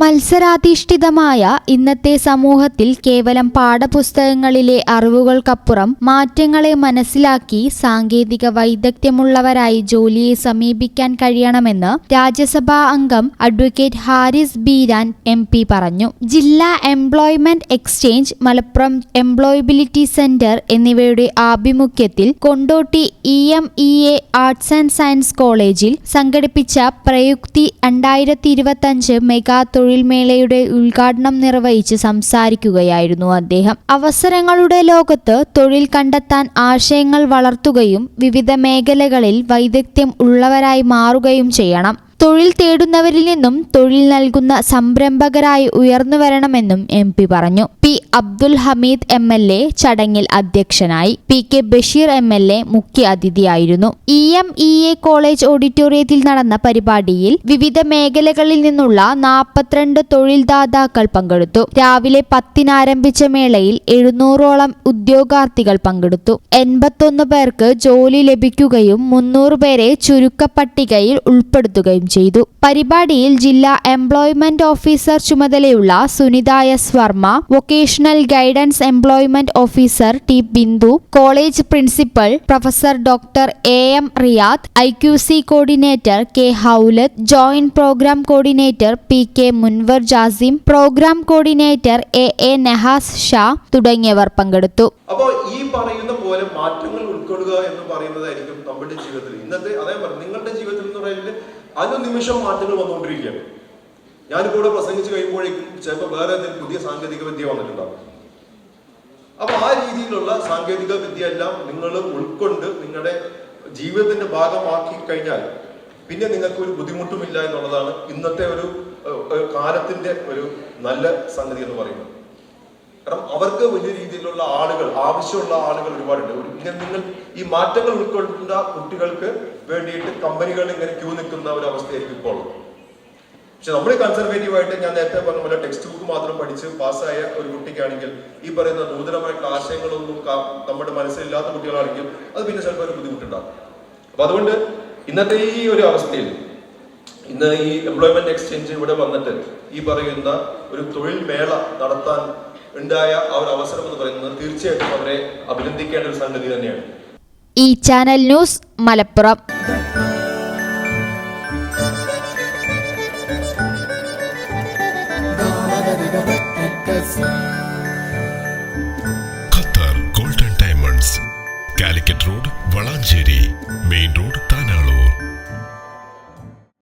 മത്സരാധിഷ്ഠിതമായ ഇന്നത്തെ സമൂഹത്തിൽ കേവലം പാഠപുസ്തകങ്ങളിലെ അറിവുകൾക്കപ്പുറം മാറ്റങ്ങളെ മനസ്സിലാക്കി സാങ്കേതിക വൈദഗ്ധ്യമുള്ളവരായി ജോലിയെ സമീപിക്കാൻ കഴിയണമെന്ന് രാജ്യസഭാ അംഗം advocate Haris Beeran M P പറഞ്ഞു. ജില്ലാ employment exchange Malappuram employability centre എന്നിവയുടെ ആഭിമുഖ്യത്തിൽ Kondotty E M E A arts and science കോളേജിൽ സംഘടിപ്പിച്ച പ്രയുക്തി രണ്ടായിരത്തി ഇരുപത്തഞ്ച് മെഗാ തൊഴിൽ മേളയുടെ ഉദ്ഘാടനം നിർവഹിച്ച് സംസാരിക്കുകയായിരുന്നു അദ്ദേഹം. അവസരങ്ങളുടെ ലോകത്ത് തൊഴിൽ കണ്ടെത്താൻ ആശയങ്ങൾ വളർത്തുകയും വിവിധ മേഖലകളിൽ വൈദഗ്ധ്യം ഉള്ളവരായി മാറുകയും ചെയ്യണം. തൊഴിൽ തേടുന്നവരിൽ നിന്നും തൊഴിൽ നൽകുന്ന സംരംഭകരായി ഉയർന്നു വരണമെന്നും എം പി പറഞ്ഞു. P Abdul Hameed M L A ചടങ്ങിൽ അധ്യക്ഷനായി. P K Basheer M L A മുഖ്യ അതിഥിയായിരുന്നു. E M E A college ഓഡിറ്റോറിയത്തിൽ നടന്ന പരിപാടിയിൽ വിവിധ മേഖലകളിൽ നിന്നുള്ള നാൽപ്പത്തിരണ്ട് തൊഴിൽദാതാക്കൾ പങ്കെടുത്തു. രാവിലെ പത്തിനാരംഭിച്ച മേളയിൽ എഴുന്നൂറോളം ഉദ്യോഗാർത്ഥികൾ പങ്കെടുത്തു. എൺപത്തൊന്ന് പേർക്ക് ജോലി ലഭിക്കുകയും മുന്നൂറ് പേരെ ചുരുക്കപ്പട്ടികയിൽ ഉൾപ്പെടുത്തുകയും ചെയ്തു. പരിപാടിയിൽ ജില്ലാ എംപ്ലോയ്മെന്റ് ഓഫീസർ ചുമതലയുള്ള Sunitha S Varma vocational guidance employment officer T Bindu college principal professor doctor A M Riyad I Q C coordinator K Haulath joint programme coordinator P K Munvar Jasim programme coordinator A A Nehas Shah തുടങ്ങിയവർ പങ്കെടുത്തു. അപ്പോൾ ഈ പറയുന്ന പോലെ മാറ്റങ്ങൾ ഉൾക്കൊള്ളുക എന്ന് പറയുന്നതായിരിക്കും നമ്മുടെ ജീവിതത്തിൽ. ഇന്നത്തെ അതേ നിങ്ങളുടെ ജീവിതത്തിൽ എന്ന് പറയുന്നത് അനുനിമിഷം മാറ്റങ്ങൾ വന്നുകൊണ്ടിരിക്കുകയാണ്. ഞാനിപ്പോൾ ഇവിടെ പ്രസംഗിച്ച് കഴിയുമ്പോഴേക്കും ചിലപ്പോൾ വേറെ എന്തെങ്കിലും പുതിയ സാങ്കേതിക വിദ്യ വന്നിട്ടുണ്ടാവും. അപ്പൊ ആ രീതിയിലുള്ള സാങ്കേതിക വിദ്യ എല്ലാം നിങ്ങൾ ഉൾക്കൊണ്ട് നിങ്ങളുടെ ജീവിതത്തിന്റെ ഭാഗമാക്കി കഴിഞ്ഞാൽ പിന്നെ നിങ്ങൾക്ക് ഒരു ബുദ്ധിമുട്ടുമില്ല എന്നുള്ളതാണ് ഇന്നത്തെ ഒരു കാലത്തിന്റെ ഒരു നല്ല സംഗതി എന്ന് പറയുന്നത്. കാരണം അവർക്ക് വലിയ രീതിയിലുള്ള ആളുകൾ ആവശ്യമുള്ള ആളുകൾ ഒരുപാടുണ്ട് ഒരു- ഇങ്ങനെ നിങ്ങൾ ഈ മാറ്റങ്ങൾ ഉൾക്കൊണ്ട കുട്ടികൾക്ക് വേണ്ടിയിട്ട് കമ്പനികൾ ഇങ്ങനെ ക്യൂ നിൽക്കുന്ന ഒരു അവസ്ഥയായിരിക്കും ഇപ്പോൾ. പക്ഷെ നമ്മൾ കൺസർവേറ്റീവ് ആയിട്ട് ഞാൻ നേരത്തെ പറഞ്ഞ പോലെ ടെക്സ്റ്റ് ബുക്ക് മാത്രം പഠിച്ച് പാസ്സായ ഒരു കുട്ടിക്കാണെങ്കിൽ ഈ പറയുന്ന നൂതനമായിട്ടുള്ള ആശയങ്ങളൊന്നും നമ്മുടെ മനസ്സിലില്ലാത്ത കുട്ടികളാണെങ്കിൽ അത് പിന്നെ ചിലപ്പോൾ ഒരു ബുദ്ധിമുട്ടുണ്ടാകും അപ്പൊ അതുകൊണ്ട് ഇന്നത്തെ ഈ ഒരു അവസ്ഥയിൽ ഇന്ന് ഈ എംപ്ലോയ്മെന്റ് എക്സ്ചേഞ്ച് ഇവിടെ വന്നിട്ട് ഈ പറയുന്ന ഒരു തൊഴിൽ മേള നടത്താൻ ഉണ്ടായ ആ ഒരു അവസരം എന്ന് പറയുന്നത് തീർച്ചയായിട്ടും അവരെ അഭിനന്ദിക്കേണ്ട ഒരു സംഗതി തന്നെയാണ്. ഈ channel news Malappuram. Qatar golden diamonds Calicut road Valanchery main road താന